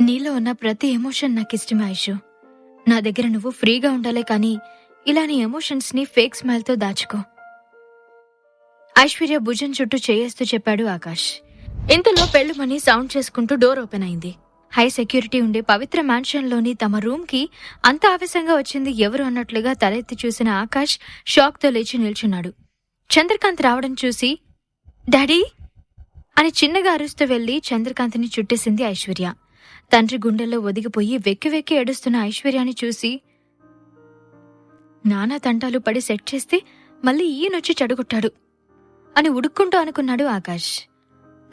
నీలో ఉన్న ప్రతి ఎమోషన్ నాకు ఇష్టమే ఆయుషు నా దగ్గర నువ్వు ఫ్రీగా ఉండాలే కానీ ఇలా నీ ఎమోషన్స్ని ఫేక్ స్మైల్తో దాచుకో. ఐశ్వర్య భుజం చుట్టూ చేయేస్తూ చెప్పాడు ఆకాష్. ఇంతలో పెళ్ళుమని సౌండ్ చేసుకుంటూ డోర్ ఓపెన్ అయింది. హై సెక్యూరిటీ ఉండే పవిత్ర మ్యాన్షన్లోని తమ రూమ్కి అంత ఆవేశంగా వచ్చింది ఎవరు అన్నట్లుగా తలెత్తి చూసిన ఆకాష్ షాక్తో లేచి నిల్చున్నాడు. చంద్రకాంత్ రావడం చూసి డాడీ? అని చిన్నగా అరుస్తూ వెళ్ళి చంద్రకాంత్ని చుట్టేసింది ఐశ్వర్య. తండ్రి గుండెల్లో ఒదిగిపోయి వెక్కి వెక్కి ఏడుస్తున్న ఐశ్వర్యాన్ని చూసి నానా తంటాలు పడి సెట్ చేస్తే మళ్ళీ ఈయనొచ్చి చెడగొట్టాడు అని ఉడుక్కుంటూ అనుకున్నాడు Akash.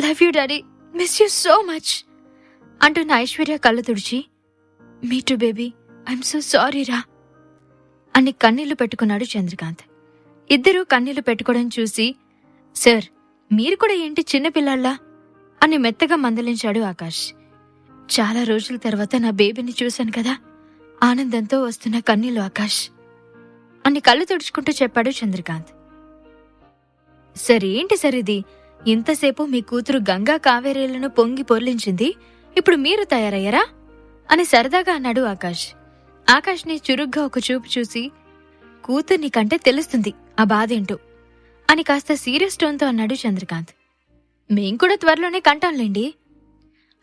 Love you daddy miss you so much అంటున్న ఐశ్వర్య కళ్ళు తుడిచి me too baby I'm so sorry రా అని కన్నీళ్ళు పెట్టుకున్నాడు చంద్రకాంత్. ఇద్దరూ కన్నీళ్ళు పెట్టుకోవడం చూసి సార్ మీరు కూడా ఏంటి చిన్నపిల్లాళ్ళ అని మెత్తగా మందలించాడు ఆకాష్. చాలా రోజుల తర్వాత నా బేబీని చూశాను కదా. ఆనందంతో వస్తున్న కన్నీలు ఆకాష్. అని కళ్ళు తుడుచుకుంటూ చెప్పాడు చంద్రకాంత్. సరేంటి సరిది ఇది ఇంతసేపు మీ కూతురు గంగా కావేరీలను పొంగి పొర్లించింది ఇప్పుడు మీరు తయారయ్యారా? అని సరదాగా అన్నాడు ఆకాష్. ఆకాష్ని చురుగ్గా ఒక చూపు చూసి కూతుర్ని కంటే తెలుస్తుంది ఆ బాధేంటో అని కాస్త సీరియస్ టోన్తో అన్నాడు చంద్రకాంత్. మేం కూడా త్వరలోనే కంటాంలేండి.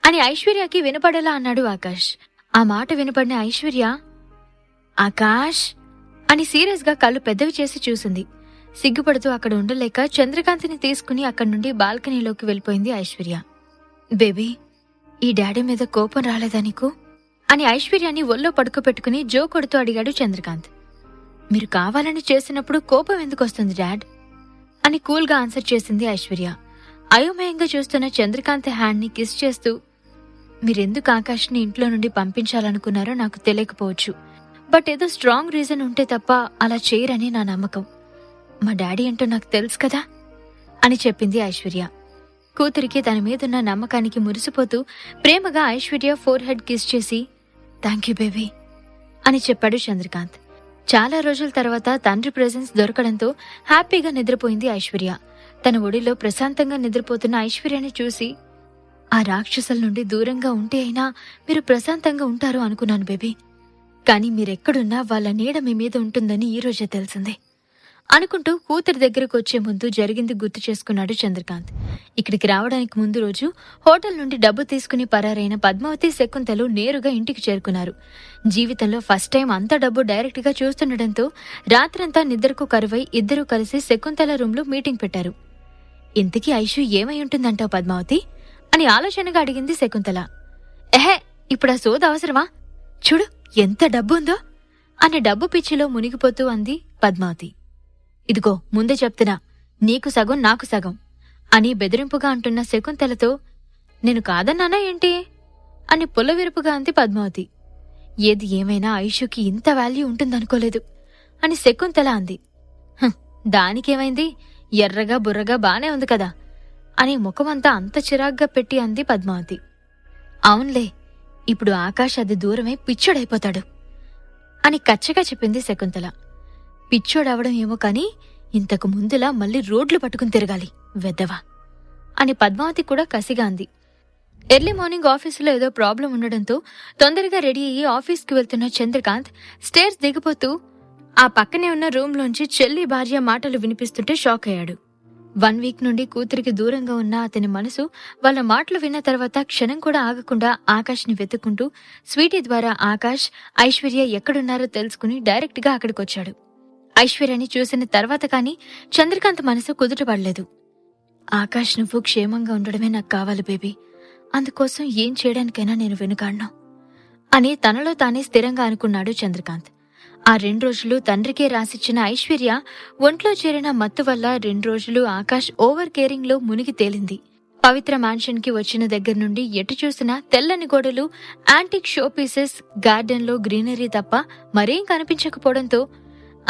అని ఐశ్వర్యకి వినపడేలా అన్నాడు ఆకాష్. ఆ మాట వినపడిన ఐశ్వర్య ఆకాష్ అని సీరియస్గా కళ్ళు పెద్దవి చేసి చూసింది. సిగ్గుపడుతూ అక్కడ ఉండలేక చంద్రకాంత్ని తీసుకుని అక్కడి నుండి బాల్కనీలోకి వెళ్ళిపోయింది ఐశ్వర్య. బేబీ ఈ డాడీ మీద కోపం రాలేదా నీకు? అని ఐశ్వర్యాన్ని ఒళ్ళో పడుకోబెట్టుకుని జో కొడుతూ అడిగాడు చంద్రకాంత్. మీరు కావాలని చేసినప్పుడు కోపం ఎందుకు వస్తుంది డాడ్? అని కూల్గా ఆన్సర్ చేసింది ఐశ్వర్య. అయోమయంగా చూస్తున్న చంద్రకాంత్ హ్యాండ్ని కిస్ చేస్తూ మీరెందుకు ఆకాష్ని ఇంట్లో నుండి పంపించాలనుకున్నారో నాకు తెలియకపోవచ్చు. బట్ ఏదో స్ట్రాంగ్ రీజన్ ఉంటే తప్ప అలా చేయరని నా నమ్మకం. మా డాడీ ఏంటో నాకు తెలుసు కదా? అని చెప్పింది ఐశ్వర్య. కూతురికి తన మీదున్న నమ్మకానికి మురిసిపోతూ ప్రేమగా ఐశ్వర్య ఫోర్ హెడ్ కిస్ చేసి థ్యాంక్ యూ బేబీ అని చెప్పాడు చంద్రకాంత్. చాలా రోజుల తర్వాత తండ్రి ప్రెజెన్స్ దొరకడంతో హ్యాపీగా నిద్రపోయింది ఐశ్వర్య. తన ఒడిలో ప్రశాంతంగా నిద్రపోతున్న ఐశ్వర్యని చూసి ఆ రాక్షసుల నుండి దూరంగా ఉంటే అయినా మీరు ప్రశాంతంగా ఉంటారు అనుకున్నాను బేబీ. కానీ మీరెక్కడున్నా వాళ్ళ నీడ మీ మీద ఉంటుందని ఈ రోజే తెలిసింది. అనుకుంటూ కూతురి దగ్గరకు వచ్చే ముందు జరిగింది గుర్తు చేసుకున్నాడు చంద్రకాంత్. ఇక్కడికి రావడానికి ముందు రోజు హోటల్ నుండి డబ్బు తీసుకుని పరారైన పద్మావతి శకుంతలు నేరుగా ఇంటికి చేరుకున్నారు. జీవితంలో ఫస్ట్ టైం అంత డబ్బు డైరెక్ట్గా చూస్తుండటంతో రాత్రంతా నిద్రకు కరువై ఇద్దరూ కలిసి శకుంతల రూమ్లో మీటింగ్ పెట్టారు. ఇంతకీ ఐషు ఏమై ఉంటుందంటావు పద్మావతి? అని ఆలోచనగా అడిగింది శకుంతల. ఎహే ఇప్పుడు ఆ సోద అవసరమా? చూడు ఎంత డబ్బు ఉందో అని డబ్బు పిచ్చిలో మునిగిపోతూ అంది పద్మావతి. ఇదిగో ముందే చెప్తున్నా నీకు సగం నాకు సగం అని బెదిరింపుగా అంటున్న శకుంతలతో నేను కాదన్నానా ఏంటి? అని పుల్లవిరుపుగా అంది పద్మావతి. ఏది ఏమైనా ఐషుకి ఇంత వాల్యూ ఉంటుందనుకోలేదు అని శకుంతల అంది. దానికేమైంది? ఎర్రగా బుర్రగా బానే ఉంది కదా అని ముఖమంతా అంత చిరాగ్గా పెట్టి అంది పద్మావతి. అవునులే ఇప్పుడు ఆకాష్ అది దూరమై పిచ్చోడైపోతాడు అని కచ్చగా చెప్పింది శకుంతల. పిచ్చోడవడం ఏమో కాని ఇంతకు ముందులా మళ్ళీ రోడ్లు పట్టుకుని తిరగాలి వెద్దవా అని పద్మావతి కూడా కసిగా అంది. ఎర్లీ మార్నింగ్ ఆఫీసులో ఏదో ప్రాబ్లం ఉండడంతో తొందరగా రెడీ అయ్యి ఆఫీస్కి వెళ్తున్న చంద్రకాంత్ స్టేర్స్ దిగిపోతూ ఆ పక్కనే ఉన్న రూమ్లోంచి చెల్లి భార్య మాటలు వినిపిస్తుంటే షాక్ అయ్యాడు. వన్ వీక్ నుండి కూతురికి దూరంగా ఉన్న అతని మనసు వాళ్ళ మాటలు విన్న తర్వాత క్షణం కూడా ఆగకుండా ఆకాష్ని వెతుక్కుంటూ స్వీటీ ద్వారా ఆకాష్ ఐశ్వర్య ఎక్కడున్నారో తెలుసుకుని డైరెక్ట్గా అక్కడికొచ్చాడు. ఐశ్వర్యని చూసిన తర్వాత కానీ చంద్రకాంత్ మనసు కుదుటపడలేదు ఆకాష్ నువ్వు క్షేమంగా ఉండడమే నాకు కావాలి బేబీ. అందుకోసం ఏం చేయడానికైనా నేను వెనుకాడను. అని తనలో తానే స్థిరంగా అనుకున్నాడు చంద్రకాంత్. ఆ రెండు రోజులు తండ్రికే రాసిచ్చిన ఐశ్వర్య ఒంట్లో చేరిన మత్తు వల్ల రెండు రోజులు ఆకాష్ ఓవర్ కేరింగ్లో మునిగి తేలింది. పవిత్ర మ్యాన్షన్కి వచ్చిన దగ్గర నుండి ఎటు చూసినా తెల్లని గోడలు యాంటిక్ షో పీసెస్ గార్డెన్లో గ్రీనరీ తప్ప మరేం కనిపించకపోవడంతో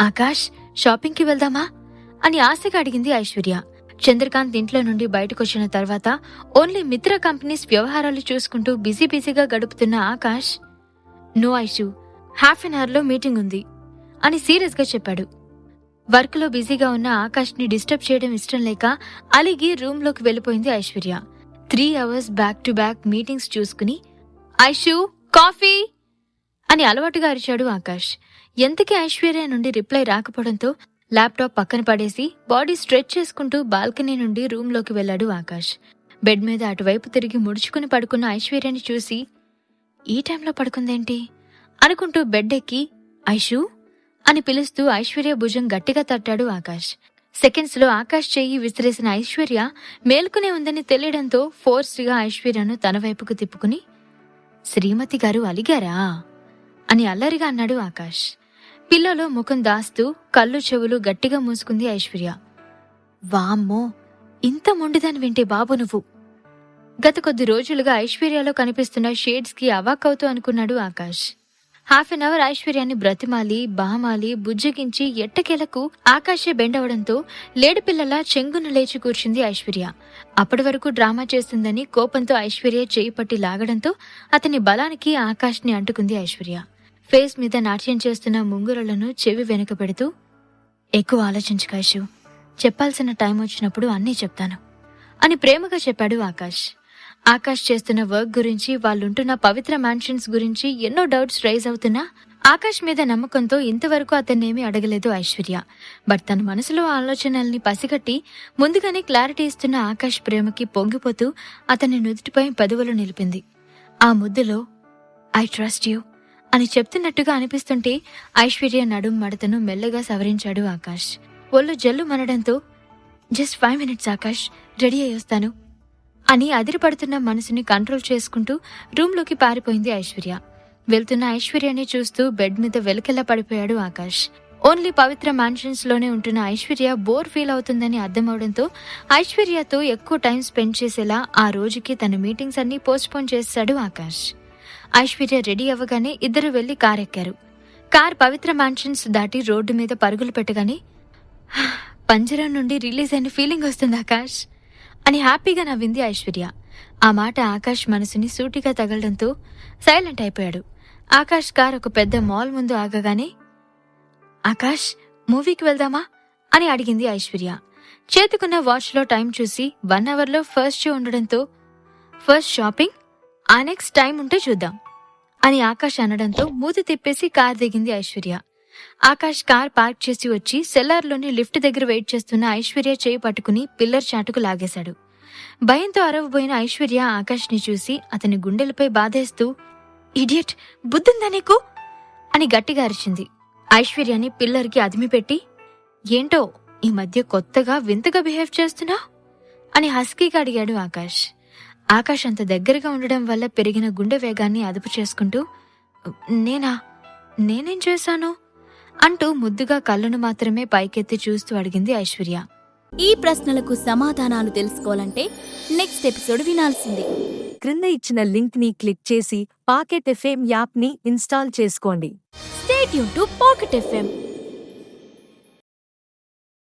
ఆకాష్ షాపింగ్కి వెళ్దామా? అని ఆశగా అడిగింది ఐశ్వర్య. చంద్రకాంత్ ఇంట్లో నుండి బయటకొచ్చిన తర్వాత ఓన్లీ మిత్ర కంపెనీస్ వ్యవహారాలు చూసుకుంటూ బిజీ బిజీగా గడుపుతున్న Akash no Aishu half an అవర్లో మీటింగ్ ఉంది అని సీరియస్గా చెప్పాడు. వర్క్లో బిజీగా ఉన్న ఆకాష్ని డిస్టర్బ్ చేయడం ఇష్టం లేక అలిగి రూమ్లోకి వెళ్ళిపోయింది Aishwarya. Three hours back to back meetings చూసుకుని ఐషు కాఫీ! అని అలవాటుగా అరిచాడు ఆకాష్. ఎంతకీ ఐశ్వర్య నుండి రిప్లై రాకపోవడంతో ల్యాప్టాప్ పక్కన పడేసి బాడీ స్ట్రెచ్ చేసుకుంటూ బాల్కనీ నుండి రూంలోకి వెళ్ళాడు ఆకాష్. బెడ్ మీద అటువైపు తిరిగి ముడుచుకుని పడుకున్న ఐశ్వర్యని చూసి ఈ టైంలో పడుకుందేంటి? అనుకుంటూ బెడ్ ఎక్కి ఐషు అని పిలుస్తూ ఐశ్వర్య భుజం గట్టిగా తట్టాడు ఆకాష్. సెకండ్స్లో ఆకాష్ చెయ్యి విసిరేసిన ఐశ్వర్య మేల్కొనే ఉందని తెలియడంతో ఫోర్స్గా ఐశ్వర్యను తన వైపుకు తిప్పుకుని శ్రీమతి గారు అలిగారా? అని అల్లరిగా అన్నాడు ఆకాష్. పిల్లలో ముఖం దాస్తూ కళ్ళు చెవులు గట్టిగా మూసుకుంది ఐశ్వర్య. వామ్మో! ఇంత మొండిదని వింటే బాబు నువ్వు. గత కొద్ది రోజులుగా ఐశ్వర్యలో కనిపిస్తున్న షేడ్స్కి అవాక్కవుతూ అనుకున్నాడు ఆకాష్. హాఫ్ అన్ అవర్ ఐశ్వర్యాన్ని బ్రతిమాలి బామాలి బుజ్జగించి ఎట్టకేలకు ఆకాశే బెండవడంతో లేడిపిల్లలా చెంగున లేచి కూర్చుంది ఐశ్వర్య. అప్పటి వరకు డ్రామా చేస్తుందని కోపంతో ఐశ్వర్య చేయి పట్టి లాగడంతో అతని బలానికి ఆకాష్ని అంటుకుంది ఐశ్వర్య. ఫేస్ మీద నాట్యం చేస్తున్న ముంగురలను చెవి వెనుక పెడుతూ ఎక్కువ ఆలోచించు ఐషు. చెప్పాల్సిన టైం వచ్చినప్పుడు అన్నీ చెప్తాను అని ప్రేమగా చెప్పాడు ఆకాష్. ఆకాష్ చేస్తున్న వర్క్ గురించి వాళ్ళుంటున్న పవిత్ర మ్యాన్షన్స్ గురించి ఎన్నో డౌట్స్ రైజ్ అవుతున్నా ఆకాష్ మీద నమ్మకంతో ఇంతవరకు అతన్నేమీ అడగలేదు ఐశ్వర్య. బట్ తన మనసులో ఆలోచనల్ని పసిగట్టి ముందుగానే క్లారిటీ ఇస్తున్న ఆకాష్ ప్రేమకి పొంగిపోతూ అతని నుదుటిపై పదవులు నిలిపింది. ఆ ముద్దులో ఐ ట్రస్ట్ యూ అని చెప్తున్నట్టుగా అనిపిస్తుంటే ఐశ్వర్య నడుం మడతను మెల్లగా సవరించాడు ఆకాష్. ఒళ్ళు జల్లు మనడంతో just five minutes Akash ready అయ్యొస్తాను అని అదిరిపడుతున్న మనసుని కంట్రోల్ చేసుకుంటూ రూంలోకి పారిపోయింది ఐశ్వర్య. వెళ్తున్న ఐశ్వర్యని చూస్తూ బెడ్ మీద వెలకెల్లా పడిపోయాడు ఆకాష్. ఓన్లీ పవిత్ర మ్యాన్షన్స్లోనే ఉంటున్న ఐశ్వర్య బోర్ ఫీల్ అవుతుందని అర్థమవడంతో ఐశ్వర్యతో ఎక్కువ టైం స్పెండ్ చేసేలా ఆ రోజుకి తన మీటింగ్స్ అన్ని పోస్ట్పోన్ చేశాడు ఆకాష్. ఐశ్వర్య రెడీ అవ్వగానే ఇద్దరు వెళ్ళి కార్ ఎక్కారు కార్ పవిత్ర మ్యాన్షన్స్ దాటి రోడ్డు మీద పరుగులు పెట్టగానే పంజరం నుండి రిలీజ్ అయిన ఫీలింగ్ వస్తుంది ఆకాష్. అని హ్యాపీగా నవ్వింది ఐశ్వర్య. ఆ మాట ఆకాష్ మనసుని సూటిగా తగలడంతో సైలెంట్ అయిపోయాడు. ఆకాష్ కార్ ఒక పెద్ద మాల్ ముందు ఆగగానే ఆకాష్ మూవీకి వెళ్దామా? అని అడిగింది ఐశ్వర్య. చేతికున్న వాచ్లో టైం చూసి వన్ అవర్లో ఫస్ట్ షో ఉండడంతో ఫస్ట్ షాపింగ్? ఆ నెక్స్ట్ టైం ఉంటే చూద్దాం. అని ఆకాష్ అనడంతో మూత తిప్పేసి కార్ దిగింది ఐశ్వర్య. ఆకాష్ కార్ పార్క్ చేసి వచ్చి సెల్లార్లోని లిఫ్ట్ దగ్గర వెయిట్ చేస్తున్న ఐశ్వర్య చేయి పట్టుకుని పిల్లర్ చాటుకు లాగేశాడు. భయంతో అరవబోయిన ఐశ్వర్య ఆకాష్ని చూసి అతని గుండెలపై బాధేస్తూ ఇడియట్ బుద్ధుందా నీకు? అని గట్టిగా అరిచింది. ఐశ్వర్యని పిల్లర్కి అదిమిపెట్టి ఏంటో ఈ మధ్య కొత్తగా వింతగా బిహేవ్ చేస్తున్నా? అని హస్కీగా అడిగాడు ఆకాష్. ఆకాష్ అంత దగ్గరగా ఉండడం వల్ల పెరిగిన గుండె వేగాన్ని అదుపు చేసుకుంటూ నేనా? నేనేం చేశాను? అంటూ ముద్దుగా కళ్ళను మాత్రమే పైకెత్తి చూస్తూ అడిగింది ఐశ్వర్య. ఈ ప్రశ్నలకు సమాధానాలు తెలుసుకోవాలంటే నెక్స్ట్ ఎపిసోడ్ వినాల్సిందే. క్రింద ఇచ్చిన లింక్ని క్లిక్ చేసి పాకెట్ ఎఫ్ఎం యాప్ని ఇన్స్టాల్ చేసుకోండి. స్టేట్ యూన్ టు పాకెట్ ఎఫ్ఎం